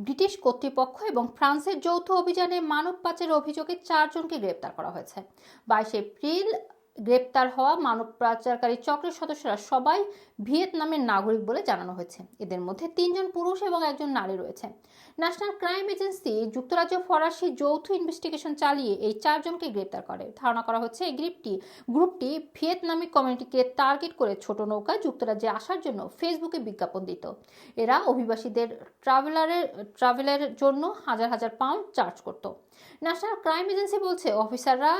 British কর্তৃপক্ষ এবং ফ্রান্সের যৌথ অভিযানে মানব পাচারের অভিযোগে চারজনকে গ্রেপ্তার করা হয়েছে। বাইশে এপ্রিল গ্রেপ্তার হওয়া মানব পাচারকারী চক্রের সদস্যরা সবাই ভিয়েতনামের নাগরিক বলে জানানো হয়েছে। এদের মধ্যে তিনজন পুরুষ এবং একজন নারী রয়েছে। ন্যাশনাল ক্রাইম এজেন্সি যুক্তরাজ্য ফরাসি যৌথ ইনভেস্টিগেশন চালিয়ে এই চারজনকে গ্রেপ্তার করে। ধারণা করা হচ্ছে এই গ্রুপটি গ্রুপটি ভিয়েতনামি কমিউনিটিকে টার্গেট করে ছোট নৌকায় যুক্তরাজ্যে আসার জন্য ফেসবুকে বিজ্ঞাপন দিত। এরা অভিবাসীদের ট্রাভেলারের, ট্রাভেলের জন্য হাজার হাজার পাউন্ড চার্জ করত। ন্যাশনাল ক্রাইম এজেন্সি বলছে, অফিসাররা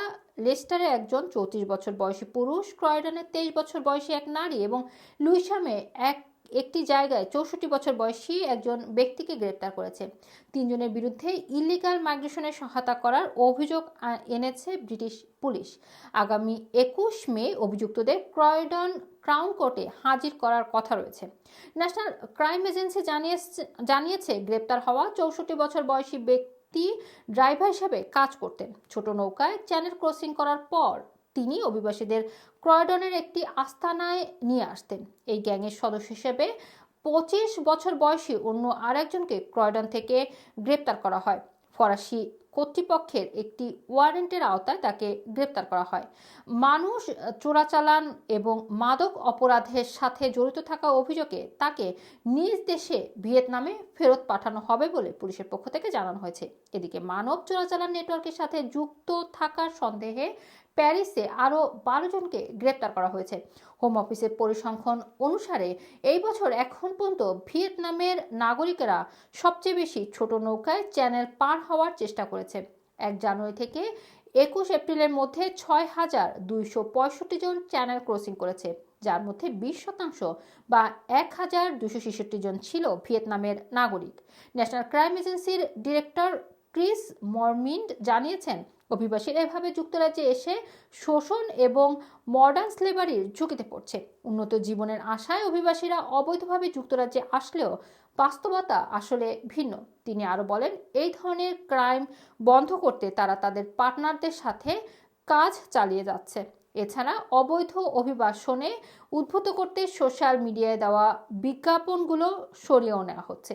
লেস্টারে একজন চৌত্রিশ বছর বয়সী পুরুষ, ক্রয়ডনে তেইশ বছর বয়সী এক নারী এবং লুইসামে এক, একটি জায়গায় চৌষট্টি বছর বয়সী একজন ব্যক্তিকে গ্রেপ্তার করেছে। তিনজনের বিরুদ্ধে ইলিগাল মাইগ্রেশনের সহায়তা করার অভিযোগ এনেছে ব্রিটিশ পুলিশ। আগামী একুশ মে অভিযুক্তদের ক্রয়ডন ক্রাউন কোর্টে হাজির করার কথা রয়েছে। ন্যাশনাল ক্রাইম এজেন্সি জানিয়েছে জানিয়েছে, গ্রেপ্তার হওয়া চৌষট্টি বছর বয়সী ব্যক্তি ড্রাইভার হিসেবে কাজ করতেন। ছোট নৌকায় চ্যানেল ক্রসিং করার পর তিনি অভিবাসীদের ক্রয়ডনের একটি আস্তানায় নিয়ে আসতেন। এই গ্যাংয়ের সদস্য হিসেবে পঁচিশ বছর বয়সী অন্য আরেকজনকে ক্রয়ডন থেকে গ্রেপ্তার করা হয়। ফরাসি কর্তৃপক্ষের একটি ওয়ারেন্টের আওতায় তাকে গ্রেপ্তার করা হয়। মানুষ চোরাচালান এবং মাদক অপরাধের সাথে জড়িত থাকা অভিযোগে তাকে নিজ দেশে ভিয়েতনামে ফেরত পাঠানো হবে বলে পুলিশের পক্ষ থেকে জানানো হয়েছে। এদিকে মানব চোরাচালান নেটওয়ার্কের সাথে যুক্ত থাকার সন্দেহে প্যারিসে আরও বারো জনকে গ্রেপ্তার করা হয়েছে। হোম অফিসের পরিসংখ্যান অনুসারে এই বছর এখন পর্যন্ত ভিয়েতনামের নাগরিকেরা সবচেয়ে বেশি ছোট নৌকায় চ্যানেল পার হওয়ার চেষ্টা করেছে। এক জানুয়ারি থেকে একুশ এপ্রিলের মধ্যে ছয় হাজার দুইশো পঁয়ষট্টি জন চ্যানেল ক্রসিং করেছে, যার মধ্যে বিশ শতাংশ বা এক হাজার দুশো ছেষট্টি জন ছিল ভিয়েতনামের নাগরিক। ন্যাশনাল ক্রাইম এজেন্সির ডিরেক্টর ক্রিস মরমিন্ড জানিয়েছেন, অভিবাসীরা এভাবে যুক্তরাজ্যে এসে শোষণ এবং মডার্ন স্লেভারির ঝুঁকিতে পড়ছে। উন্নত জীবনের আশায় অভিবাসীরা অবৈধভাবে যুক্তরাজ্যে আসলেও বাস্তবতা আসলে ভিন্ন। তিনি আরও বলেন, এই ধরনের ক্রাইম বন্ধ করতে তারা তাদের পার্টনারদের সাথে কাজ চালিয়ে যাচ্ছে। এছাড়া অবৈধ অভিবাসনে উদ্ভূত করতে সোশ্যাল মিডিয়ায় দেওয়া বিজ্ঞাপনগুলো সরিয়েও নেওয়া হচ্ছে।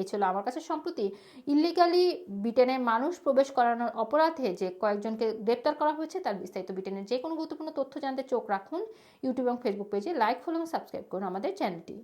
এই ছিল আমার কাছে সম্প্রতি। ইলিগালি ব্রিটেনে মানুষ প্রবেশ করানোর অপরাধে যে কয়েকজনকে গ্রেপ্তার করা হয়েছে, তার বিস্তারিত ব্রিটেনের যে কোনো গুরুত্বপূর্ণ তথ্য জানতে চোখ রাখুন। ইউটিউব এবং ফেসবুক পেজে লাইক ফলো এবং সাবস্ক্রাইব করুন আমাদের চ্যানেলটি